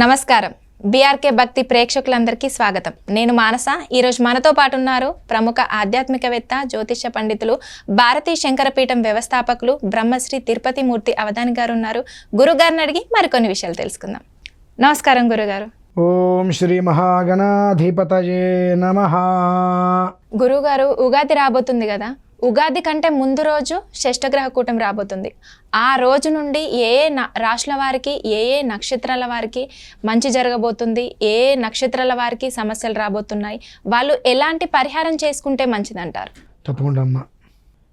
నమస్కారం. బీఆర్కే భక్తి ప్రేక్షకులందరికీ స్వాగతం. నేను మానస. ఈరోజు మనతో పాటు ఉన్నారు ప్రముఖ ఆధ్యాత్మికవేత్త జ్యోతిష పండితులు భారతీ శంకరపీఠం వ్యవస్థాపకులు బ్రహ్మశ్రీ తిరుపతి మూర్తి అవధాని గారు ఉన్నారు గురుగారిని అడిగి మరికొన్ని విషయాలు తెలుసుకుందాం. నమస్కారం గురుగారు. ఓం శ్రీ మహాగణాధిపతయే నమ. గురుగారు ఉగాది రాబోతుంది కదా? ఉగాది కంటే ముందు రోజు షష్టగ్రహ కూటమి రాబోతుంది. ఆ రోజు నుండి ఏ ఏ న- రాశుల వారికి ఏ ఏ నక్షత్రాల వారికి మంచి జరగబోతుంది ఏ ఏ నక్షత్రాల వారికి సమస్యలు రాబోతున్నాయి వాళ్ళు ఎలాంటి పరిహారం చేసుకుంటే మంచిదంటారు? తప్పకుండా అమ్మ.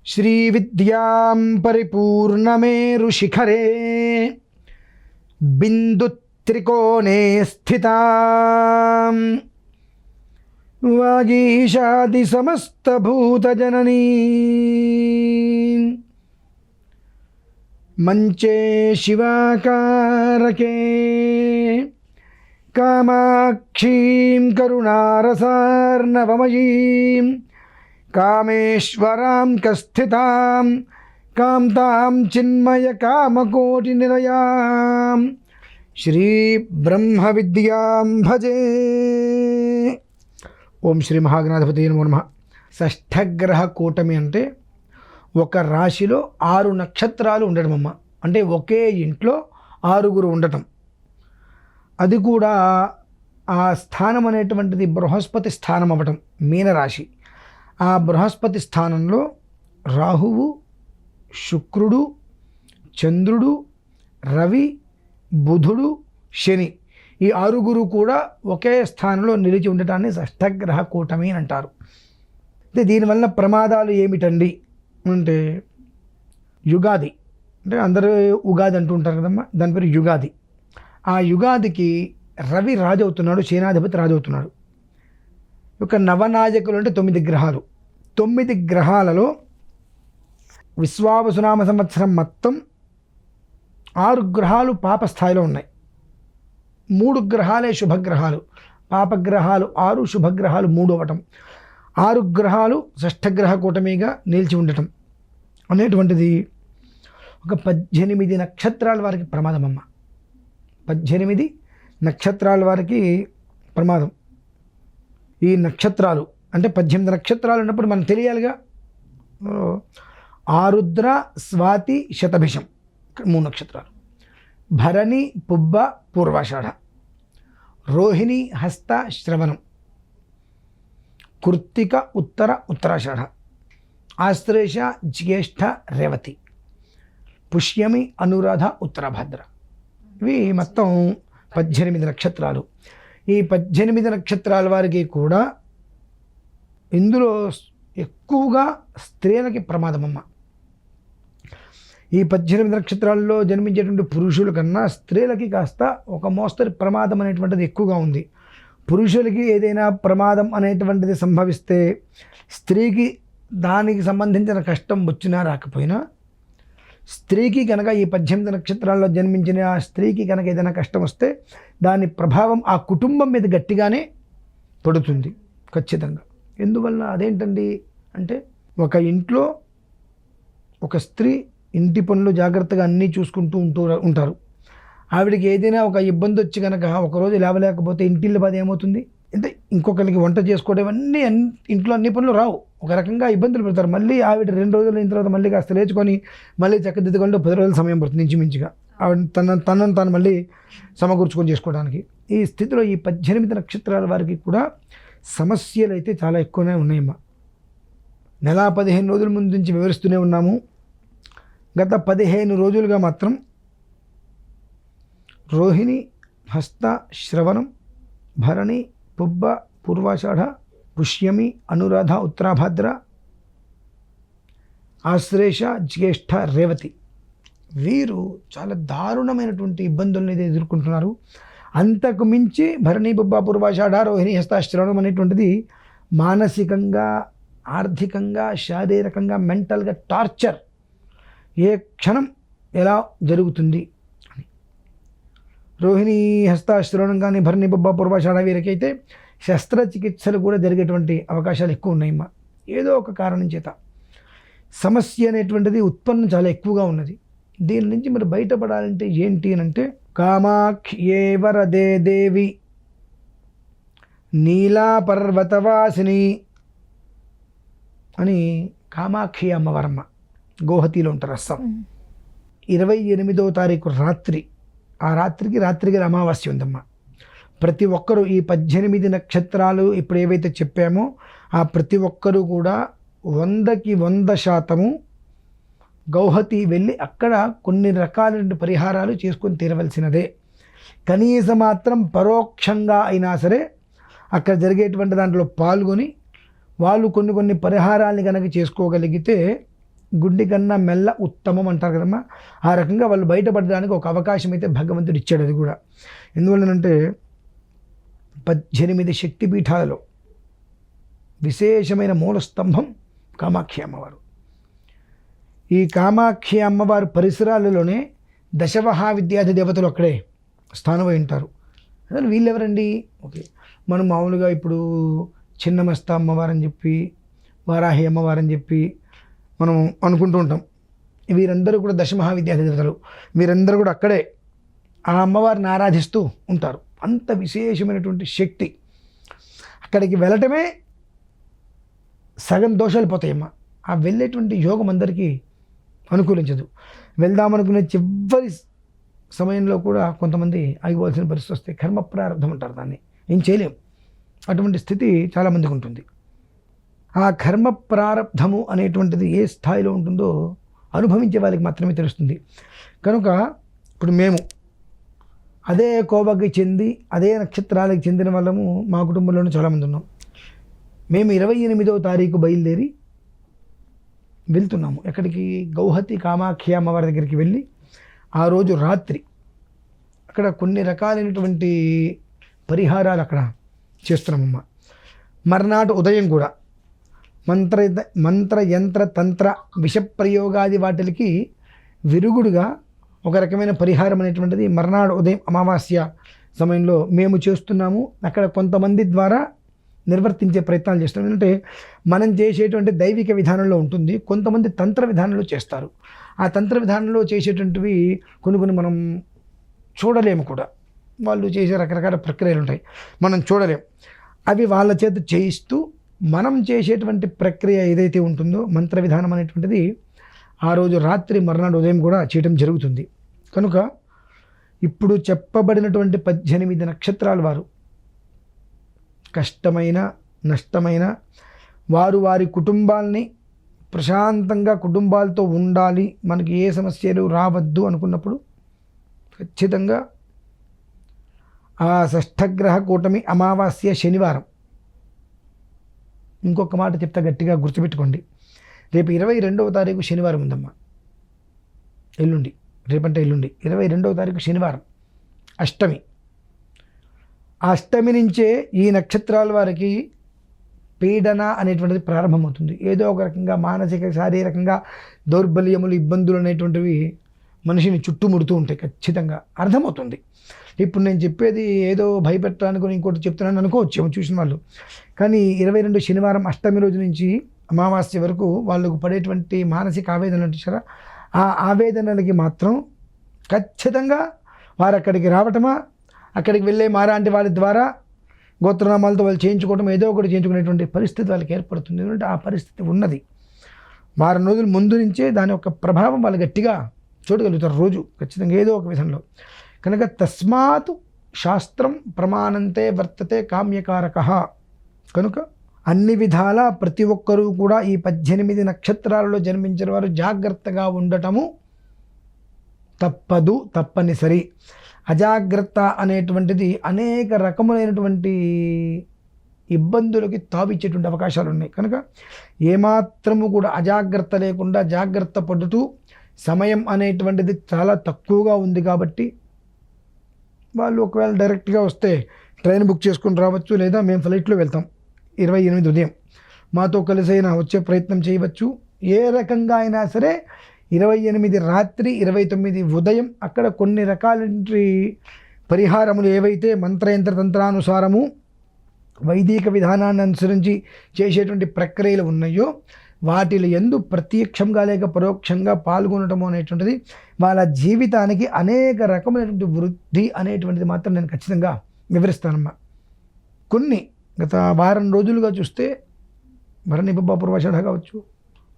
శ్రీ విద్యాం పరిపూర్ణమేరు శిఖరే బిందు త్రికోణే స్థితా. वागीशादिसमस्तभूतजननी मंचे शिवाकारके कामाक्षीं करुणारसार्णवमयीं कामेश्वरां कस्थितां कान्तां चिन्मयकामकोटिनिलयां श्रीब्रह्मविद्यां भजे। ఓం శ్రీ మహాగణాధిపతి నమో నమ. షష్ఠగ్రహ కూటమి అంటే ఒక రాశిలో ఆరు నక్షత్రాలు ఉండడం అమ్మ అంటే ఒకే ఇంట్లో ఆరుగురు ఉండటం. అది కూడా ఆ స్థానం అనేటువంటిది బృహస్పతి స్థానం అవ్వటం మీనరాశి. ఆ బృహస్పతి స్థానంలో రాహువు శుక్రుడు చంద్రుడు రవి బుధుడు శని. ఈ ఆరుగురు కూడా ఒకే స్థానంలో నిలిచి ఉండటాన్ని షష్టగ్రహ కూటమి అని అంటారు. అయితే దీనివల్ల ప్రమాదాలు ఏమిటండి? అంటే యుగాది. అంటే అందరూ ఉగాది అంటూ ఉంటారు కదమ్మా. దాని పేరు యుగాది. ఆ యుగాదికి రవి రాజు అవుతున్నాడు సేనాధిపతి రాజు అవుతున్నాడు ఒక నవనాయకులు అంటే తొమ్మిది గ్రహాలు. తొమ్మిది గ్రహాలలో విశ్వావసునామ సంవత్సరం మొత్తం ఆరు గ్రహాలు పాప స్థాయిలో ఉన్నాయి. మూడు గ్రహాలే శుభగ్రహాలు. పాపగ్రహాలు ఆరు శుభగ్రహాలు మూడు అవ్వటం. ఆరు గ్రహాలు షష్ఠగ్రహ కూటమిగా నిలిచి ఉండటం. అనేటువంటిది ఒక పద్దెనిమిది నక్షత్రాల వారికి ప్రమాదం అమ్మ పద్దెనిమిది నక్షత్రాల వారికి ప్రమాదం. ఈ నక్షత్రాలు అంటే పద్దెనిమిది నక్షత్రాలు ఉన్నప్పుడు మనం తెలియాలిగా. ఆరుద్ర స్వాతి శతభిషం. మూడు నక్షత్రాలు. భరణి పుబ్బ పూర్వాషాఢ. రోహిణి హస్త శ్రవణం. కృత్తిక ఉత్తర ఉత్తరాషాఢ. ఆశ్లేష జ్యేష్ఠ రేవతి. పుష్యమి అనురాధ ఉత్తరభద్ర. ఇవి మొత్తం పద్దెనిమిది నక్షత్రాలు. ఈ పద్దెనిమిది నక్షత్రాల వారికి కూడా ఇందులో ఎక్కువగా స్త్రీలకి ప్రమాదమమ్మ. ఈ పద్దెనిమిది నక్షత్రాల్లో జన్మించేటువంటి పురుషుల కన్నా స్త్రీలకి కాస్త ఒక మోస్తరు ప్రమాదం అనేటువంటిది ఎక్కువగా ఉంది. పురుషులకి ఏదైనా ప్రమాదం అనేటువంటిది సంభవిస్తే స్త్రీకి దానికి సంబంధించిన కష్టం వచ్చినా రాకపోయినా స్త్రీకి కనుక ఈ పద్దెనిమిది నక్షత్రాల్లో జన్మించిన ఆ స్త్రీకి కనుక ఏదైనా కష్టం వస్తే దాని ప్రభావం ఆ కుటుంబం మీద గట్టిగానే పడుతుంది ఖచ్చితంగా. ఎందువల్ల అదేంటండి అంటే ఒక ఇంట్లో ఒక స్త్రీ ఇంటి పనులు జాగ్రత్తగా అన్నీ చూసుకుంటూ ఉంటూ ఉంటారు. ఆవిడకి ఏదైనా ఒక ఇబ్బంది వచ్చి కనుక ఒకరోజు లేవలేకపోతే ఇంటిల్లి బాధ ఏమవుతుంది? అంటే ఇంకొకరికి వంట చేసుకోవడం అన్నీ ఇంట్లో అన్ని పనులు రావు. ఒక రకంగా ఇబ్బందులు పెడతారు. మళ్ళీ ఆవిడ రెండు రోజులు అయిన తర్వాత మళ్ళీ కాస్త లేచుకొని మళ్ళీ చక్కదిద్దుకుంటూ పది రోజుల సమయం పడుతుంది ఇంచుమించుగా. ఆవిడ తన తనను తాను మళ్ళీ సమకూర్చుకొని చేసుకోవడానికి. ఈ స్థితిలో ఈ పద్దెనిమిది నక్షత్రాల వారికి కూడా సమస్యలు అయితే చాలా ఎక్కువనే ఉన్నాయమ్మా. నెల పదిహేను రోజుల ముందు నుంచి వివరిస్తూనే ఉన్నాము. గత పదిహేను రోజులుగా మాత్రం రోహిణి హస్త శ్రవణం భరణి పుబ్బ పూర్వాషాఢ పుష్యమి అనురాధ ఉత్తరాభద్ర ఆశ్లేష జ్యేష్ఠ రేవతి వీరు చాలా దారుణమైనటువంటి ఇబ్బందులను అయితే ఎదుర్కొంటున్నారు. అంతకు మించి భరణి బుబ్బ పూర్వాషాఢ రోహిణి హస్తాశ్రవణం అనేటువంటిది మానసికంగా ఆర్థికంగా శారీరకంగా మెంటల్గా టార్చర్ ఏ క్షణం ఎలా జరుగుతుంది? అని. రోహిణి హస్తాశ్రవణం కానీ భరణి బొబ్బ పూర్వాషాఢ వీరికైతే శస్త్రచికిత్సలు కూడా జరిగేటువంటి అవకాశాలు ఎక్కువ ఉన్నాయమ్మా ఏదో ఒక కారణం చేత. సమస్య అనేటువంటిది ఉత్పన్నం చాలా ఎక్కువగా ఉన్నది. దీని నుంచి మరి బయటపడాలంటే ఏంటి అని అంటే కామాఖ్యే వరదే దేవి నీలా పర్వతవాసిని అని కామాక్షి అమ్మవారమ్మ. గోహతిలో ఉంటారు అస్సాం. ఇరవై ఎనిమిదవ తారీఖు రాత్రి ఆ రాత్రికి రాత్రికి అమావాస్య ఉందమ్మా. ప్రతి ఒక్కరూ ఈ పద్దెనిమిది నక్షత్రాలు ఇప్పుడు ఏవైతే చెప్పామో ఆ ప్రతి ఒక్కరూ కూడా వందకి వంద శాతము గౌహతి వెళ్ళి అక్కడ కొన్ని రకాలైన పరిహారాలు చేసుకొని తీరవలసినదే. కనీసం మాత్రం పరోక్షంగా అయినా సరే అక్కడ జరిగేటువంటి దాంట్లో పాల్గొని వాళ్ళు కొన్ని కొన్ని పరిహారాన్ని కనుక చేసుకోగలిగితే గుండె కన్నా మెల్ల ఉత్తమం అంటారు కదమ్మా. ఆ రకంగా వాళ్ళు బయటపడడానికి ఒక అవకాశం అయితే భగవంతుడు ఇచ్చాడు అది కూడా. ఎందువల్లనంటే పద్దెనిమిది శక్తిపీఠాలలో విశేషమైన మూల స్తంభం కామాక్షి అమ్మవారు. ఈ కామాక్షి అమ్మవారి పరిసరాలలోనే దశమహావిద్యాధి దేవతలు అక్కడే స్థానమై ఉంటారు. అసలు వీళ్ళెవరండి? ఓకే. మనం మామూలుగా ఇప్పుడు చిన్నమస్త అమ్మవారని చెప్పి వారాహి అమ్మవారని చెప్పి మనం అనుకుంటూ ఉంటాం. వీరందరూ కూడా దశమహావిద్యాధి దేవతలు వీరందరూ కూడా అక్కడే ఆ అమ్మవారిని ఆరాధిస్తూ ఉంటారు. అంత విశేషమైనటువంటి శక్తి. అక్కడికి వెళ్ళటమే సగం దోషాలు పోతాయమ్మా. ఆ వెళ్ళేటువంటి యోగం అందరికీ అనుకూలించదు. వెళ్దామనుకునే చివరి సమయంలో కూడా కొంతమంది ఆగిపోవాల్సిన పరిస్థితి వస్తే కర్మ ప్రారంభం అంటారు దాన్ని. ఏం చేయలేం. అటువంటి స్థితి చాలామందికి ఉంటుంది. ఆ కర్మ ప్రారంధము అనేటువంటిది ఏ స్థాయిలో ఉంటుందో అనుభవించే వాళ్ళకి మాత్రమే తెలుస్తుంది. కనుక ఇప్పుడు మేము అదే కోవకి చెంది అదే నక్షత్రాలకు చెందిన వాళ్ళము మా కుటుంబంలోనే చాలామంది ఉన్నాం. మేము ఇరవై ఎనిమిదవ తారీఖు బయలుదేరి వెళ్తున్నాము. ఎక్కడికి? గౌహతి కామాఖ్య అమ్మవారి దగ్గరికి వెళ్ళి ఆ రోజు రాత్రి అక్కడ కొన్ని రకాలైనటువంటి పరిహారాలు అక్కడ చేస్తున్నామమ్మ. మర్నాడు ఉదయం కూడా మంత్ర మంత్ర యంత్ర తంత్ర విషప్రయోగాది వాటికి విరుగుడుగా ఒక రకమైన పరిహారం అనేటువంటిది మర్నాడు ఉదయం అమావాస్య సమయంలో మేము చేస్తున్నాము. అక్కడ కొంతమంది ద్వారా నిర్వర్తించే ప్రయత్నాలు చేస్తాం ఎందుకంటే మనం చేసేటువంటి దైవిక విధానంలో ఉంటుంది. కొంతమంది తంత్ర విధానంలో చేస్తారు. ఆ తంత్ర విధానంలో చేసేటువంటివి కొన్ని కొన్ని మనం చూడలేము కూడా. వాళ్ళు చేసే రకరకాల ప్రక్రియలు ఉంటాయి. మనం చూడలేం. అవి వాళ్ళ చేత చేయిస్తూ మనం చేసేటువంటి ప్రక్రియ ఏదైతే ఉంటుందో మంత్ర విధానం అనేటువంటిది ఆ రోజు రాత్రి మర్నాడు ఉదయం కూడా చేయటం జరుగుతుంది. కనుక ఇప్పుడు చెప్పబడినటువంటి పద్దెనిమిది నక్షత్రాలు వారు. కష్టమైన నష్టమైన వారు వారి కుటుంబాల్ని ప్రశాంతంగా కుటుంబాలతో ఉండాలి మనకి ఏ సమస్యలు రావద్దు అనుకున్నప్పుడు ఖచ్చితంగా ఆ షష్ఠగ్రహ కూటమి అమావాస్య శనివారం. ఇంకొక మాట చెప్తా గట్టిగా గుర్తుపెట్టుకోండి. రేపు ఇరవై రెండవ తారీఖు శనివారం ఉందమ్మా. ఎల్లుండి రేపంటే ఎల్లుండి. ఇరవై రెండవ తారీఖు శనివారం అష్టమి. ఆ అష్టమి నుంచే ఈ నక్షత్రాల వారికి పీడన అనేటువంటిది ప్రారంభమవుతుంది. ఏదో ఒక రకంగా మానసిక శారీరకంగా దౌర్బల్యములు ఇబ్బందులు అనేటువంటివి మనిషిని చుట్టుముడుతూ ఉంటాయి ఖచ్చితంగా. అర్థమవుతుంది. ఇప్పుడు నేను చెప్పేది ఏదో భయపెట్టడానికి ఇంకోటి చెప్తున్నాను అనుకోవచ్చు చూసిన వాళ్ళు. కానీ ఇరవై రెండు శనివారం అష్టమి రోజు నుంచి అమావాస్య వరకు వాళ్ళకు పడేటువంటి మానసిక ఆవేదనలు చూసారా? ఆ ఆవేదనలకి మాత్రం ఖచ్చితంగా వారు అక్కడికి రావటమా? అక్కడికి వెళ్ళే మారాంటి వాళ్ళ ద్వారా గోత్రనామాలతో వాళ్ళు చేయించుకోవడం ఏదో ఒకటి చేయించుకునేటువంటి పరిస్థితి వాళ్ళకి ఏర్పడుతుంది. ఎందుకంటే ఆ పరిస్థితి ఉన్నది. వారం రోజుల ముందు నుంచే దాని యొక్క ప్రభావం వాళ్ళు గట్టిగా చూడగలుగుతారు రోజు ఖచ్చితంగా ఏదో ఒక విధంలో. కనుక తస్మాత్ శాస్త్రం ప్రమాణంతే వర్తతే కామ్యకారక. కనుక అన్ని విధాల ప్రతి ఒక్కరూ కూడా ఈ పద్దెనిమిది నక్షత్రాలలో జన్మించిన వారు జాగ్రత్తగా ఉండటము తప్పదు తప్పనిసరి. అజాగ్రత్త అనేటువంటిది అనేక రకములైనటువంటి ఇబ్బందులకి తావిచ్చేటువంటి అవకాశాలు ఉన్నాయి కనుక ఏమాత్రము కూడా అజాగ్రత్త లేకుండా జాగ్రత్త పడుతూ సమయం అనేటువంటిది చాలా తక్కువగా ఉంది కాబట్టి వాళ్ళు ఒకవేళ డైరెక్ట్గా వస్తే ట్రైన్ బుక్ చేసుకుని రావచ్చు లేదా మేము ఫ్లైట్లో వెళ్తాం. ఇరవై ఎనిమిది ఉదయం. మాతో కలిసి అయినా వచ్చే ప్రయత్నం చేయవచ్చు. ఏ రకంగా అయినా సరే ఇరవై ఎనిమిది రాత్రి ఇరవై తొమ్మిది ఉదయం అక్కడ కొన్ని రకాలంటి పరిహారములు ఏవైతే మంత్రయంత్ర తంత్రానుసారము వైదిక విధానాన్ని అనుసరించి చేసేటువంటి ప్రక్రియలు ఉన్నాయో వాటిలో ఎందు ప్రత్యక్షంగా లేక పరోక్షంగా పాల్గొనటం అనేటువంటిది వాళ్ళ జీవితానికి అనేక రకమైనటువంటి వృద్ధి అనేటువంటిది మాత్రం నేను ఖచ్చితంగా వివరిస్తానమ్మా. కొన్ని గత వారం రోజులుగా చూస్తే భరణి పూర్వాషాఢ కావచ్చు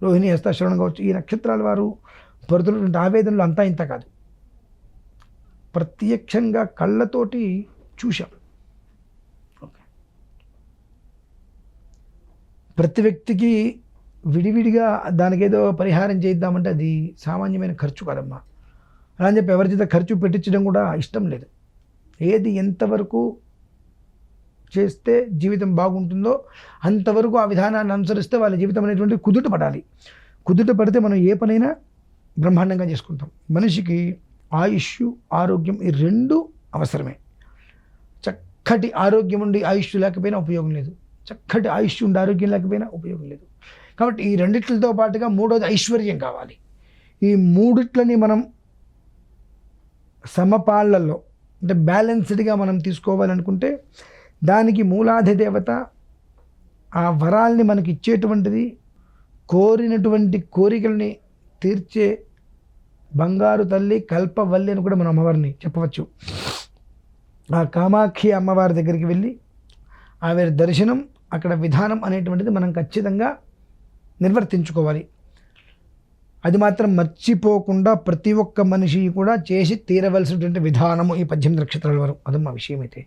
రోహిణి హస్తాశ్రవణం కావచ్చు ఈ నక్షత్రాల వారు పడుతున్నటువంటి ఆవేదనలు అంతా ఇంత కాదు. ప్రత్యక్షంగా కళ్ళతోటి చూశాం. ఓకే. ప్రతి వ్యక్తికి విడివిడిగా దానికి ఏదో పరిహారం చేద్దామంటే అది సామాన్యమైన ఖర్చు కాదమ్మా. అలా అని చెప్పి ఎవరి చేత ఖర్చు పెట్టించడం కూడా ఇష్టం లేదు. ఏది ఎంతవరకు చేస్తే జీవితం బాగుంటుందో అంతవరకు ఆ విధానాన్ని అనుసరిస్తే వాళ్ళ జీవితం అనేటువంటి కుదుట పడాలి. కుదుట పడితే మనం ఏ పనైనా బ్రహ్మాండంగా చేసుకుంటాం. మనిషికి ఆయుష్ ఆరోగ్యం ఈ రెండు అవసరమే. చక్కటి ఆరోగ్యం ఉండి ఆయుష్ లేకపోయినా ఉపయోగం లేదు. చక్కటి ఆయుష్ ఉండి ఆరోగ్యం లేకపోయినా ఉపయోగం లేదు. కాబట్టి ఈ రెండిట్లతో పాటుగా మూడోది ఐశ్వర్యం కావాలి. ఈ మూడిట్లని మనం సమపాళ్ళలో అంటే బ్యాలెన్స్డ్గా మనం తీసుకోవాలనుకుంటే దానికి మూలాధి దేవత ఆ వరాల్ని మనకి ఇచ్చేటువంటిది కోరినటువంటి కోరికల్ని తీర్చే బంగారు తల్లి కల్పవల్లి అని కూడా మనం అమ్మవారిని చెప్పవచ్చు. ఆ కామాక్షి అమ్మవారి దగ్గరికి వెళ్ళి ఆవిడ దర్శనం అక్కడ విధానం అనేటువంటిది మనం ఖచ్చితంగా నిర్వర్తించుకోవాలి. అది మాత్రం మర్చిపోకుండా ప్రతి ఒక్క మనిషి కూడా చేసి తీరవలసినటువంటి విధానము ఈ పద్దెనిమిది నక్షత్రాల వరకు అదమ్మా విషయం అయితే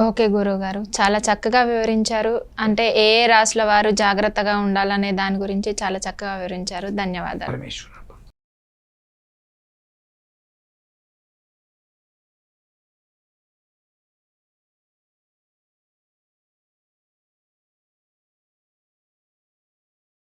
ఓకే గురువు గారు చాలా చక్కగా వివరించారు. అంటే ఏ ఏ రాశుల వారు జాగ్రత్తగా ఉండాలనే దాని గురించి చాలా చక్కగా వివరించారు. ధన్యవాదాలు.